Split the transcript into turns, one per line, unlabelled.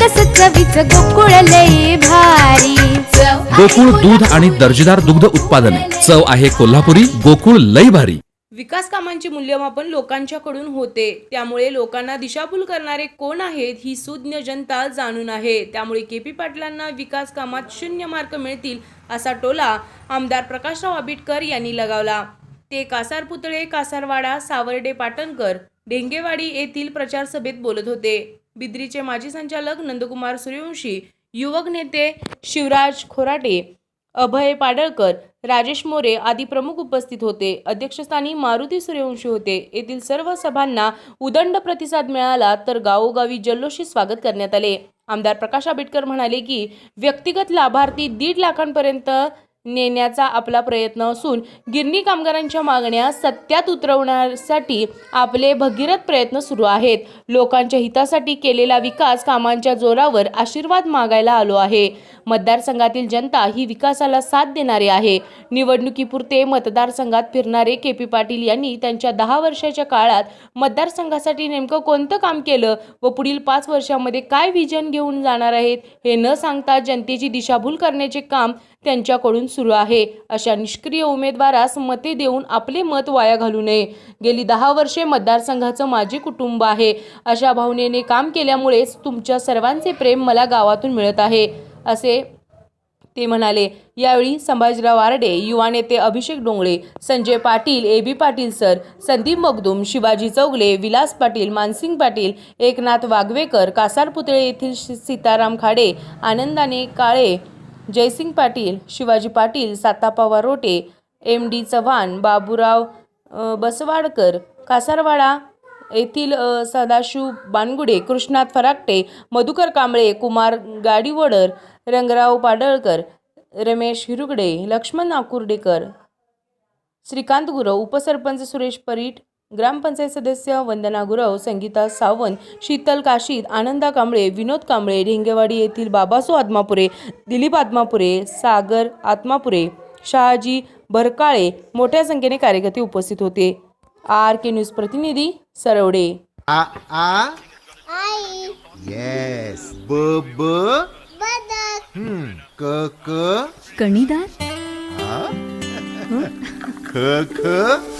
सकस चवीच गोकुळ लई भारी.
गोकुळ दूध आणि दर्जेदार दुग्ध उत्पादने. चव आहे कोल्हापुरी गोकुळ लई भारी.
विकास कामांचे मूल्यमापन लोकांच्याकडून होते. त्यामुळे लोकांना दिशाभूल करणारे कोण आहेत ही सुज्ञ जनता जाणून आहे. त्यामुळे के पी पाटलांना विकास कामात शून्य मार्क मिळतील असा टोला आमदार प्रकाशराव आबिटकर यांनी लगावला. ते कासार पुतळे कासारवाडा सावर्डे पाटणकर ढेंगेवाडी येथील प्रचार सभेत बोलत होते. बिद्रीचे माजी संचालक नंदकुमार सूर्यवंशी युवक नेते शिवराज खोराटे अभय पाडळकर राजेश मोरे आदी प्रमुख उपस्थित होते. अध्यक्षस्थानी मारुती सूर्यवंशी होते. येथील सर्व सभांना उदंड प्रतिसाद मिळाला तर गावोगावी जल्लोषी स्वागत करण्यात आले. आमदार प्रकाश आंबेडकर म्हणाले की व्यक्तिगत लाभार्थी दीड लाखांपर्यंत नेण्याचा आपला प्रयत्न असून गिरणी कामगारांच्या मागण्या सत्यात उतरवण्यासाठी आपले भगीरथ प्रयत्न सुरू आहेत. लोकांच्या हितासाठी केलेला विकास कामांच्या जोरावर आशीर्वाद मागायला आलो आहे. मतदारसंघातील जनता ही विकासाला साथ देणारे आहे. निवडणुकीपुरते मतदारसंघात फिरणारे के पी पाटील यांनी त्यांच्या दहा वर्षाच्या काळात मतदारसंघासाठी नेमकं कोणतं काम केलं व पुढील पाच वर्षामध्ये काय व्हिजन घेऊन जाणार आहेत हे न सांगता जनतेची दिशाभूल करण्याचे काम त्यांच्याकडून सुरू आहे. अशा निष्क्रिय उमेदवारास मते देऊन आपले मत वाया घालू नये. गेली दहा वर्षे मतदारसंघाचं माझे कुटुंब आहे. अशा भावनेने काम केल्यामुळेच तुमच्या सर्वांचे प्रेम मला गावातून मिळत आहे असे ते म्हणाले. यावेळी संभाजीराव आरडे युवा नेते Abhishek Dongle Sanjay Patil A B Patil sir Sandeep Magdum Shivaji Chougale Vilas Patil Mansing Patil Eknath Wagvekar Kasar Putale येथील सीताराम खाडे आनंदाने काळे जयसिंग पाटील शिवाजी पाटील सातापा वारोटे एम डी चव्हाण बाबूराव बसवाडकर कासारवाडा येथील सदाशिव बानगुडे कृष्णात फराकटे मधुकर कांबळे कुमार गाडीवडर रंगराव पाडळकर रमेश हिरुगडे लक्ष्मण नाकुर्डेकर श्रीकांत गुरव उपसरपंच सुरेश परीट ग्रामपंचायत सदस्य वंदना गुरव संगीता सावंत शीतल काशीद आनंदा कांबळे विनोद कांबळे ढेंगेवाडी येथील बाबासो आत्मापुरे दिलीप आत्मापुरे सागर आत्मापुरे शहाजी भरकाळे मोठ्या संख्येने कार्यकर्ते उपस्थित होते. आर के न्यूज प्रतिनिधी सरवडे
आ आ?
आई.
येस ब ब?
बदक.
हम्म. क क?
कणीदार?
ख ख?